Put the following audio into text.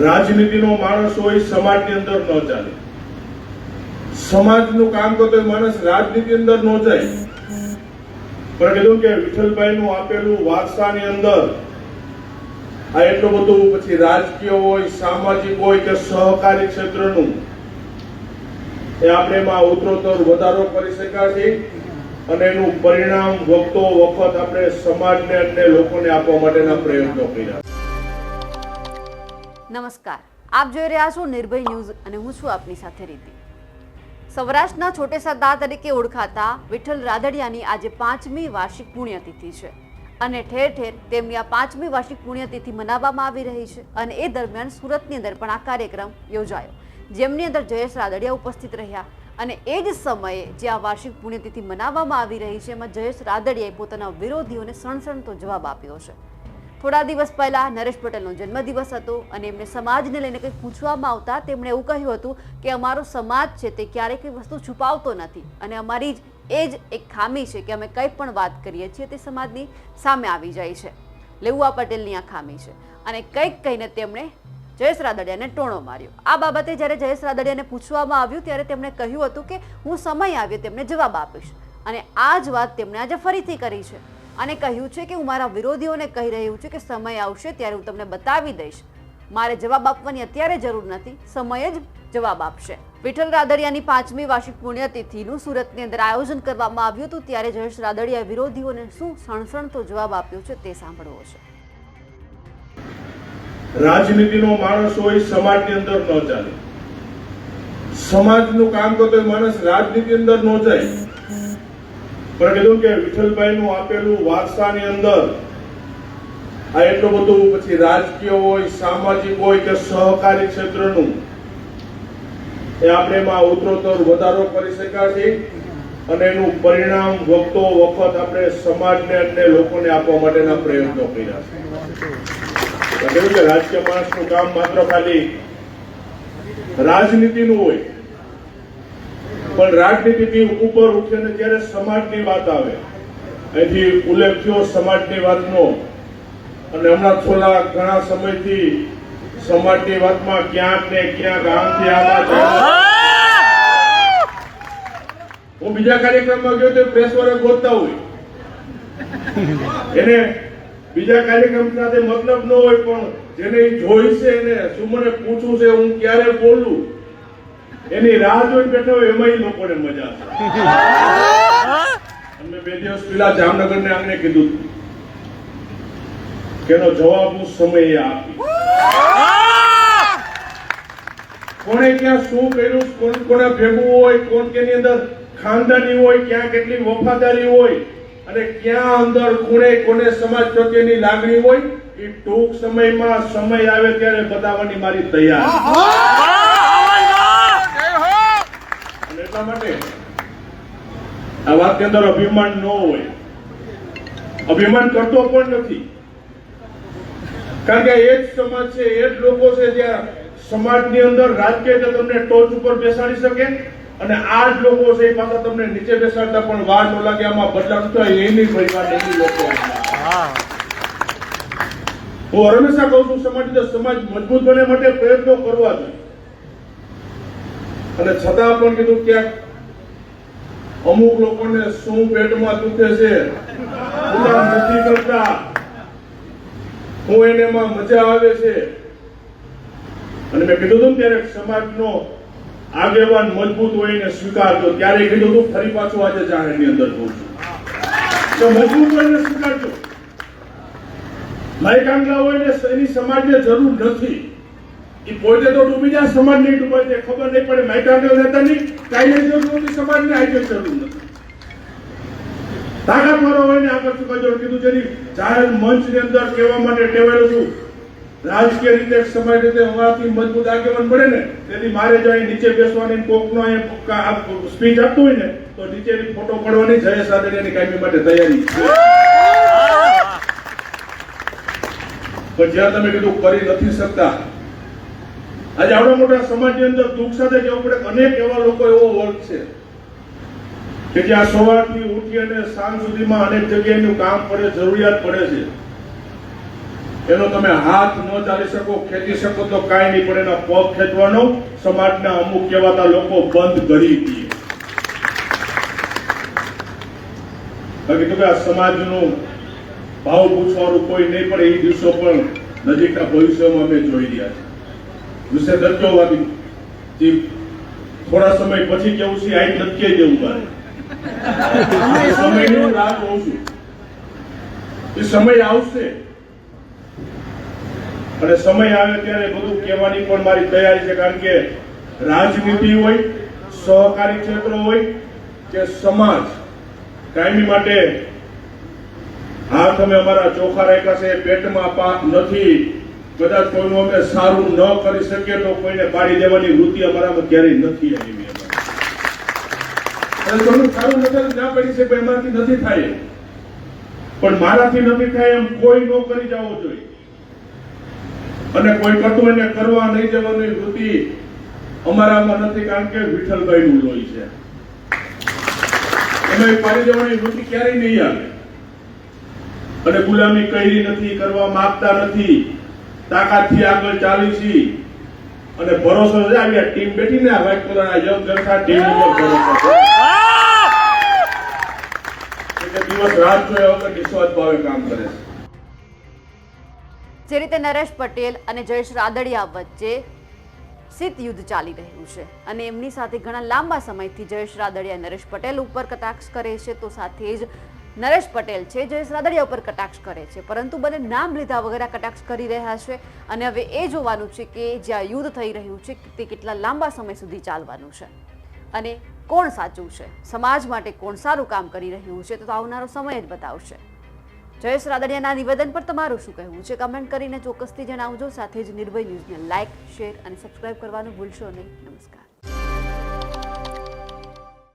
રાજનીતિનો માણસ હોય, સમાજની અંદર ન ચાલે. સમાજનું કામ કરતો માણસ રાજનીતિ અંદર ન જાય. પણ કીધું કે વિઠ્ઠલભાઈનું આપેલું વારસાની અંદર આ એટલું બધું પછી રાજકીય હોય, સામાજિક હોય કે સહકારી ક્ષેત્રનું, એ આપણે એમાં ઉત્તરોત્તર વધારો કરી શકાશે અને એનું પરિણામ વખતો વખત આપણે સમાજને અને લોકોને આપવા માટેના પ્રયત્નો કર્યા. નમસ્કાર. આપ જોઈ રહ્યા છો નિર્ભય ન્યૂઝ અને હું છું આપની સાથે રીતિ સૌરાષ્ટ્રના છોટે સરદાર તરીકે ઓળખાતા વિઠ્ઠલ રાદડિયાની આજે પાંચમી વાર્ષિક પુણ્યતિથિ છે અને ઠેર ઠેર તેમની આ પાંચમી વાર્ષિક પુણ્યતિથિ મનાવવામાં આવી રહી છે અને એ દરમિયાન સુરતની અંદર પણ આ કાર્યક્રમ યોજાયો. જેમની અંદર જયેશ રાદડિયા ઉપસ્થિત રહ્યા અને એ જ સમયે જે આ વાર્ષિક પુણ્યતિથિ મનાવવામાં આવી રહી છે, એમાં જયેશ રાદડિયાએ પોતાના વિરોધીઓને સણસણતો જવાબ આપ્યો છે. થોડા દિવસ પહેલા નરેશ પટેલનો જન્મદિવસ હતો અને એમને સમાજને લઈને કંઈક પૂછવામાં આવતા તેમણે એવું કહ્યું હતું કે અમારો સમાજ છે તે ક્યારેય કંઈ વસ્તુ છુપાવતો નથી અને અમારી જ, એ જ એક ખામી છે કે અમે કંઈ પણ વાત કરીએ છીએ તે સમાજની સામે આવી જાય છે. લેવુઆ પટેલની આ ખામી છે. અને કંઈક કહીને તેમણે જયેશ રાદડિયાને ટોણો માર્યો. આ બાબતે જ્યારે જયેશ રાદડિયાને પૂછવામાં આવ્યું ત્યારે તેમણે કહ્યું હતું કે હું સમય આવ્યો તેમને જવાબ આપીશ. અને આ જ વાત તેમણે આજે ફરીથી કરી છે. અને કહ્યું છે કે હું મારા વિરોધીઓને કહી રહ્યું છું કે સમય આવશે ત્યારે હું તમને બતાવી દઈશ. મારે જવાબ આપવાની અત્યારે જરૂર નથી, સમય જ જવાબ આપશે. વિઠ્ઠલ રાદડિયાની પાંચમી વાર્ષિક પુણ્યતિથિનું સુરતની અંદર આયોજન કરવામાં આવ્યું હતું, ત્યારે જયેશ રાદડિયા વિરોધીઓને શું સણસણતો જવાબ આપ્યો છે તે સાંભળવો છે. રાજનીતિનો માણસ હોય, સમાજની અંદર ન ચાલે. સમાજનું કામ કરતો માણસ રાજનીતિ અંદર ન જાય. પણ કીધું કે વિઠ્ઠલભાઈનું આપેલું વારસાની અંદર આ એટલું બધું પછી રાજકીય હોય, સામાજિક હોય કે સહકારી ક્ષેત્રનું, એ આપણે એમાં ઉત્તરોત્તર વધારો કરી શકાશે અને એનું પરિણામ વખતો વખત આપણે સમાજને અને લોકોને આપવા માટેના પ્રયત્નો કર્યા છે. કહ્યું કે રાજકીય માણસનું કામ માત્ર ખાલી રાજનીતિનું હોય. પણ રાજનીતિથી ઉપર ઉઠીને જ્યારે સમાજની વાત આવે. અહીંથી ઉલ્લેખ થયો સમાજની વાતનો. અને હમણાં છોલા ઘણા સમયથી સમાજની વાતમાં ક્યાંક ને ક્યાંક આમથી આમ હું બીજા કાર્યક્રમમાં ગયો તો પ્રેસ વાળા ગોતતા હોય. એને બીજા કાર્યક્રમ સાથે મતલબ ન હોય પણ જેને જોઈશે એને શું મને પૂછવું છે, હું ક્યારે બોલું? એની રાહ જોઈ બેઠો હોય એમાં લોકોને મજા અમે બે દિવસ પેલા જામનગર ને આમને કીધું કેનો જવાબ હું સમયે આપી કોણે ક્યાં શું કર્યું, કોણ કોને ભેગું હોય, કોણ કેની અંદર ખાનદાની હોય, ક્યાં કેટલી વફાદારી હોય, અને ક્યાં અંદર કોણે, કોને સમાજ પ્રત્યેની લાગણી હોય, એ ટૂંક સમયમાં સમય આવે ત્યારે બતાવવાની મારી તૈયાર. એટલા માટે. આ વાતની અંદર અભિમાન ન હોય. અભિમાન કરતો પણ નથી. કારણ કે એ જ સમાજ છે એ જ લોકો છે જ્યાં સમાજની અંદર રાજકીય તમને ટોચ ઉપર બેસાડી શકે અને આ જ લોકો છે એ પાછા તમને નીચે બેસાડતા પણ વાર ન લાગે આમાં બદલાવ થાય એની પરિવાર એની લોકો હું. હંમેશા કહું છું સમાજ સમાજ મજબૂત બને માટે પ્રયત્નો કરવા જોઈએ. અને છતાં પણ કીધું ક્યાંક અમુક લોકોને શું પેટમાં દુખે છે નથી કરતા. હું એને એમાં મજા આવે છે. અને મેં કીધું હતું ત્યારે સમાજનો આગેવાન મજબૂત હોય એને સ્વીકારજો ત્યારે કીધું હતું, ફરી પાછું આજે જાહેરની અંદર જોઉં છું. મજબૂત હોય એને સ્વીકારજો. લાયકાંગલા હોય ને એની સમાજને જરૂર નથી. એ પોતે તો ડૂબી જાય સમાજ નહીં ડૂબે છે ખબર નહીં પડે આંગલા રહેતા નહીં કાંઈ જરૂર નથી સમાજને આઈ જરૂર નથી તાકાત મારો હોય ને આગળ શું કહેજો કીધું છે ની જાહેર મંચની અંદર કહેવા માટે ટેવાયેલો છું. રાજકીય રીતે સમય રીતે હોવાથી મજબૂત આગેવાન મળે ને તેથી મારે જો નીચે બેસવાની કોકનો સ્પીચ આપતું હોય ને તો નીચે ફોટો પડવાની જય સાથે એની કાયમી માટે તૈયારી. પણ જ્યાં તમે કીધું કરી નથી શકતા આજે આવડા મોટા સમાજની અંદર દુઃખ સાથે જવું પડે. અનેક એવા લોકો એવો વર્ગ છે કે જ્યાં સવારથી ઉઠી અને સાંજ સુધીમાં અનેક જગ્યાનું કામ પડે, જરૂરિયાત પડે છે. એનો તમે હાથ ન ચાલી શકો, ખેંચી શકો તો કાંઈ નહીં પણ એના પગ ખેંચવાનો સમાજના અમુક કહેવાતા લોકો બંધ કરી દે. બાકી કે આ સમાજનું ભાવ પૂછવાનું કોઈ નહીં, પણ એ દિવસો પણ નજીકના ભવિષ્યમાં અમે જોઈ રહ્યા છે વિશે દરજો વાગી જે થોડા સમય પછી કેવું છે, આઈ નક્કી જેવું મારે. સમયની રાહ જોઉં છું. એ સમય આવશે. અને સમય આવે ત્યારે બધું કહેવાની પણ મારી તૈયારી છે, કારણ કે રાજનીતિ હોય, સહકારી ક્ષેત્ર હોય, કે સમાજ, કાયમી માટે હાથ અમે અમારા ચોખા રાખ્યા છે, પેટમાં પાક નથી. કદાચ કોઈનું અમે સારું ન કરી શકીએ તો કોઈને પાડી દેવાની વૃત્તિ અમારામાં ક્યારેય નથી આવી સારું નથી ના પડી શકે એમાંથી નથી થાય. પણ મારાથી નથી થાય એમ કોઈ ન કરી જવો જોઈએ. અને કોઈ કરતું એને કરવા નહીં જવાની વૃત્તિ અમારામાં નથી કારણ કે વિઠ્ઠલભાઈનું લોહી છે. એમાં પાડી દેવાની વૃત્તિ ક્યારેય નહીં આવે. અને ગુલામી કરી નથી, કરવા માંગતા નથી. તાકાતથી આગળ ચાલી છી. અને ભરોસો આવી ટીમ બેઠી ને આ વ્હાઈટ કલરના યંગ જનતા ટીમ ઉપર ભરોસો દિવસ રાત જોયા વગર નિસ્વાર્થ ભાવે કામ કરે છે. જે રીતે નરેશ પટેલ અને જયેશ રાદડિયા વચ્ચે શીત યુદ્ધ ચાલી રહ્યું છે અને એમની સાથે ઘણા લાંબા સમયથી જયેશ રાદડિયા નરેશ પટેલ ઉપર કટાક્ષ કરે છે, તો સાથે જ નરેશ પટેલ છે જયેશ રાદડિયા ઉપર કટાક્ષ કરે છે. પરંતુ બંને નામ લીધા વગર કટાક્ષ કરી રહ્યા છે. અને હવે એ જોવાનું છે કે જ્યાં યુદ્ધ થઈ રહ્યું છે, તે કેટલા લાંબા સમય સુધી ચાલવાનું છે. અને કોણ સાચું છે? સમાજ માટે કોણ સારું કામ કરી રહ્યું છે, તો આવનારો સમય જ બતાવશે. જયેશ રાદડિયાના નિવેદન પર તમારું શું કહેવું છે? કમેન્ટ કરીને ચોક્કસથી જણાવજો. સાથે જ નિર્ભય ન્યૂઝને લાઇક શેર અને સબસ્ક્રાઇબ કરવાનું ભૂલશો નહીં. નમસ્કાર.